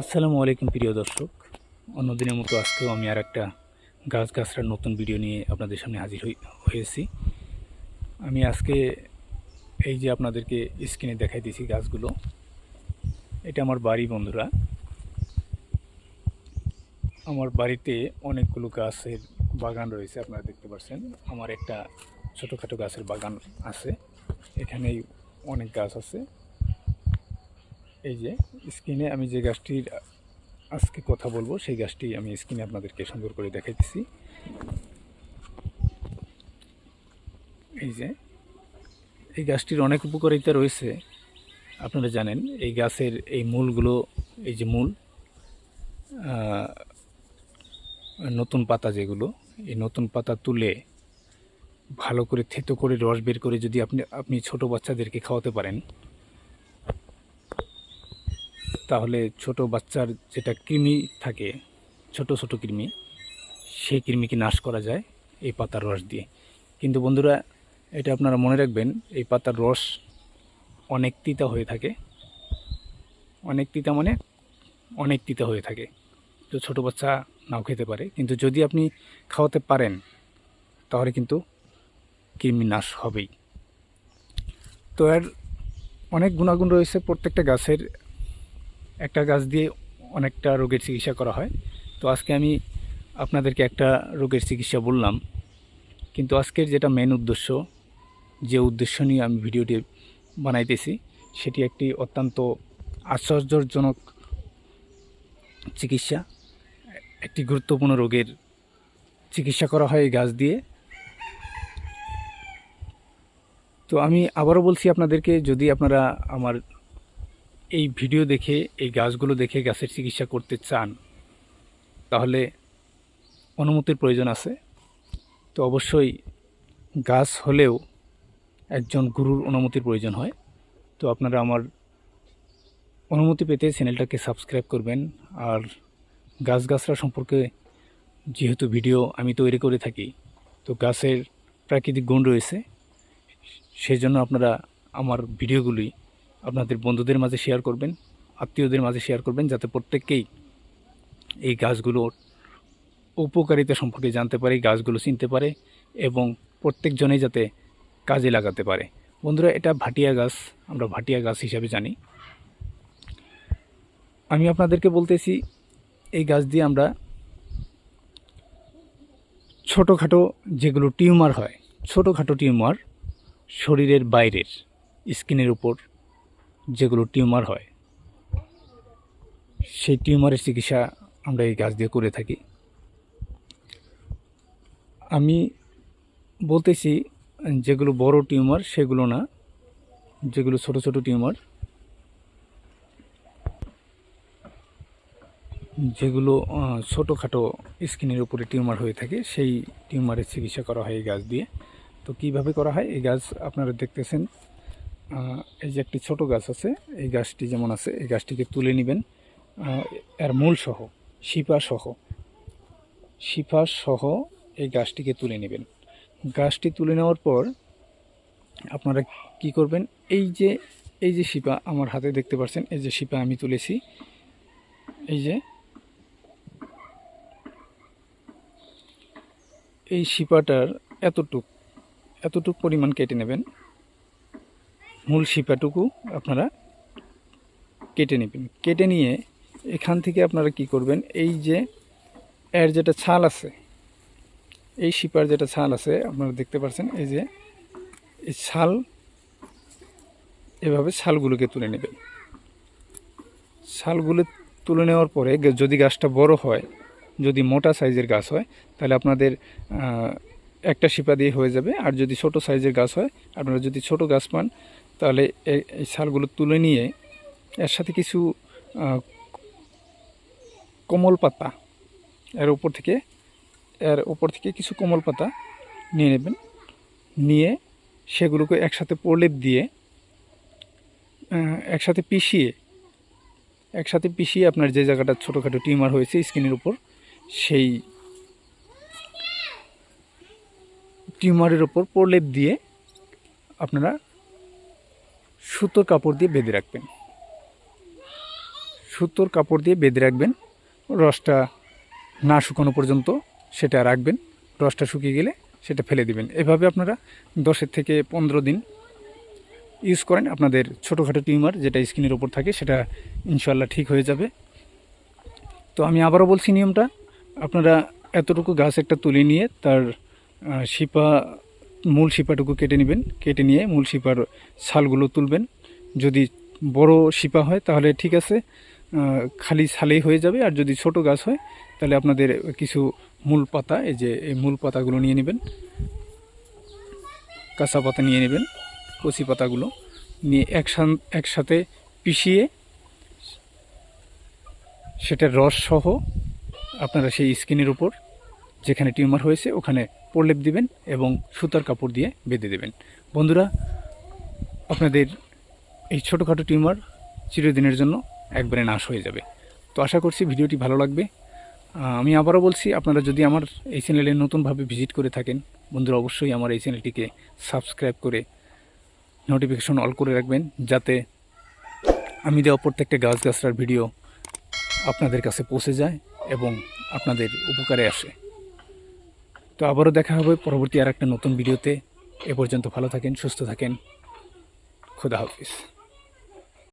আসসালামু আলাইকুম প্রিয় দর্শক। অন্যদিনের মতো আজকেও আমি আর একটা গাছ গাছড়ার নতুন ভিডিও নিয়ে আপনাদের সামনে হাজির হয়েছি। আমি আজকে এই যে আপনাদেরকে স্ক্রিনে দেখাই দিয়েছি গাছগুলো, এটা আমার বাড়ি বন্ধুরা। আমার বাড়িতে অনেকগুলো গাছের বাগান রয়েছে, আপনারা দেখতে পাচ্ছেন আমার একটা ছোটোখাটো গাছের বাগান আছে। এখানেই অনেক গাছ আছে। এই যে স্ক্রিনে আমি যে গাছটির আজকে কথা বলব, সেই গাছটি আমি স্ক্রিনে আপনাদেরকে সুন্দর করে দেখাইতেছি। এই যে, এই গাছটির অনেক উপকারিতা রয়েছে। আপনারা জানেন, এই গাছের এই মূলগুলো, এই যে মূল নতুন পাতা যেগুলো, এই নতুন পাতা তুলে ভালো করে থেতো করে রস বের করে যদি আপনি আপনি ছোট বাচ্চাদেরকে খাওয়াতে পারেন তাহলে ছোট বাচ্চার যেটা কৃমি থাকে, ছোট ছোট কৃমি, সেই কৃমিকে নাশ করা যায় এই পাতার রস দিয়ে। কিন্তু বন্ধুরা, এটা আপনারা মনে রাখবেন, এই পাতার রস অনেক তিতা হয়ে থাকে। অনেক তিতা মানে অনেক তিতা হয়ে থাকে। তো ছোটো বাচ্চা নাও খেতে পারে। কিন্তু যদি আপনি খাওয়াতে পারেন, তাহলে কিন্তু কৃমি নাশ হবেই। তো এর অনেক গুণাগুণ রয়েছে প্রত্যেকটা গাছের। একটা গাছ দিয়ে অনেকটা রোগের চিকিৎসা করা হয়। তো আজকে আমি আপনাদেরকে একটা রোগের চিকিৎসা বললাম। কিন্তু আজকের যেটা মেন উদ্দেশ্য, যে উদ্দেশ্য নিয়ে আমি ভিডিওটি বানাইতেছি, সেটি একটি অত্যন্ত আশ্চর্যজনক চিকিৎসা। একটি গুরুত্বপূর্ণ রোগের চিকিৎসা করা হয় এই গাছ দিয়ে। তো আমি আবারও বলছি আপনাদেরকে, যদি আপনারা আমার এই ভিডিও দেখে, এই গাছগুলো দেখে গাছের চিকিৎসা করতে চান, তাহলে অনুমতির প্রয়োজন আছে। তো অবশ্যই গাছ হলেও একজন গুরুর অনুমতির প্রয়োজন হয়। তো আপনারা আমার অনুমতি পেতে চ্যানেলটাকে সাবস্ক্রাইব করবেন। আর গাছ গাছরা সম্পর্কে যেহেতু ভিডিও আমি তৈরি করে থাকি, তো গাছের প্রাকৃতিক গুণ রয়েছে। সেই জন্য আপনারা আমার ভিডিওগুলি আপনাদের বন্ধুদের মাঝে শেয়ার করবেন, আত্মীয়দের মাঝে শেয়ার করবেন, যাতে প্রত্যেককেই এই গাছগুলোর উপকারিতা সম্পর্কে জানতে পারে গাছগুলো চিনতে পারে এবং প্রত্যেকজনেই যাতে কাজে লাগাতে পারে। বন্ধুরা, এটা ভাটিয়া গাছ, আমরা ভাটিয়া গাছ হিসাবে জানি। আমি আপনাদেরকে বলতেছি, এই গাছ দিয়ে আমরা ছোটোখাটো যেগুলো টিউমার হয়, ছোটোখাটো টিউমার শরীরের বাইরের, স্কিনের উপর যেগুলো টিউমার হয়, সেই টিউমারের চিকিৎসা আমরা এই গাছ দিয়ে করে থাকি। আমি বলতেছি, যেগুলো বড় টিউমার সেগুলো না, যেগুলো ছোট ছোট টিউমার, যেগুলো ছোটোখাটো স্কিনের উপরে টিউমার হয়ে থাকে, সেই টিউমারের চিকিৎসা করা হয় এই গাছ দিয়ে। তো কীভাবে করা হয়? এই গাছ আপনারা দেখতেছেন এই যে একটি ছোট গাছ আছে, এই গাছটি যেমন আছে, এই গাছটিকে তুলে নেবেন। এর মূল সহ, শিপা সহ শিপা সহ এই গাছটিকে তুলে নেবেন। গাছটি তুলে নেওয়ার পর আপনারা কি করবেন, এই যে এই যে শিপা আমার হাতে দেখতে পাচ্ছেন, এই যে শিপা আমি তুলেছি, এই যে, এই শিপাটার এতটুক এতটুক পরিমাণ কেটে নেবেন। মূল শিপাটুকু আপনারা কেটে নেবেন। কেটে নিয়ে এখান থেকে আপনারা কি করবেন, এই যে এর যেটা ছাল আছে, এই শিপার যেটা ছাল আছে, আপনারা দেখতে পাচ্ছেন, এই যে এই ছাল, এভাবে ছালগুলোকে তুলে নেবেন। ছালগুলো তুলে নেওয়ার পরে যদি গাছটা বড় হয়, যদি মোটা সাইজের গাছ হয়, তাহলে আপনাদের একটা শিপা দিয়ে হয়ে যাবে। আর যদি ছোট সাইজের গাছ হয়, আপনারা যদি ছোট গাছ পান তাহলে এই ছালগুলো তুলে নিয়ে এর সাথে কিছু কোমল পাতা এর উপর থেকে, এর উপর থেকে কিছু কোমল পাতা নিয়ে নেবেন। নিয়ে সেগুলোকে একসাথে প্রলেপ দিয়ে একসাথে পিষিয়ে একসাথে পিষিয়ে আপনার যে জায়গাটা ছোটোখাটো টিউমার হয়েছে স্কিনের উপর, সেই টিউমারের ওপর প্রলেপ দিয়ে আপনারা সুতোর কাপড় দিয়ে বেঁধে রাখবেন। সুতোর কাপড় দিয়ে বেঁধে রাখবেন। রসটা না শুকানো পর্যন্ত সেটা রাখবেন। রসটা শুকিয়ে গেলে সেটা ফেলে দিবেন। এভাবে আপনারা দশের থেকে পনেরো দিন ইউজ করেন। আপনাদের ছোটোখাটো টিউমার যেটা স্কিনের ওপর থাকে সেটা ইনশাল্লাহ ঠিক হয়ে যাবে। তো আমি আবারও বলছি নিয়মটা। আপনারা এতটুকু গাছ একটা তুলে নিয়ে তার শিপা মূল শিপাটুকু কেটে নেবেন, কেটে নিয়ে মূল শিপার ছালগুলো তুলবেন। যদি বড় শিপা হয় তাহলে ঠিক আছে খালি ছালেই হয়ে যাবে। আর যদি ছোট গাছ হয় তাহলে আপনাদের কিছু মূল পাতা, এই যে এই মূল পাতাগুলো নিয়ে নেবেন। কাঁচা পাতা নিয়ে নেবেন, কচি পাতাগুলো নিয়ে একসান, একসাথে পিষিয়ে সেটার রস সহ আপনারা সেই স্কিনের উপর যেখানে টিউমার হয়েছে, ওখানে প্রলেপ দিবেন এবং সুতার কাপড় দিয়ে বেঁধে দেবেন। বন্ধুরা, আপনাদের এই ছোটোখাটো টিউমার চিরদিনের জন্য একবারে নাশ হয়ে যাবে। তো আশা করছি ভিডিওটি ভালো লাগবে। আমি আবারও বলছি, আপনারা যদি আমার এই চ্যানেলে নতুনভাবে ভিজিট করে থাকেন, বন্ধুরা অবশ্যই আমার এই চ্যানেলটিকে সাবস্ক্রাইব করে নোটিফিকেশন অল করে রাখবেন, যাতে আমি দেওয়া প্রত্যেকটা গাছ গাছরার ভিডিও আপনাদের কাছে পৌঁছে যায় এবং আপনাদের উপকারে আসে। তো আবারও দেখা হবে পরবর্তী আর একটা নতুন ভিডিওতে। এ পর্যন্ত ভালো থাকেন, সুস্থ থাকেন। খুদা হাফিজ।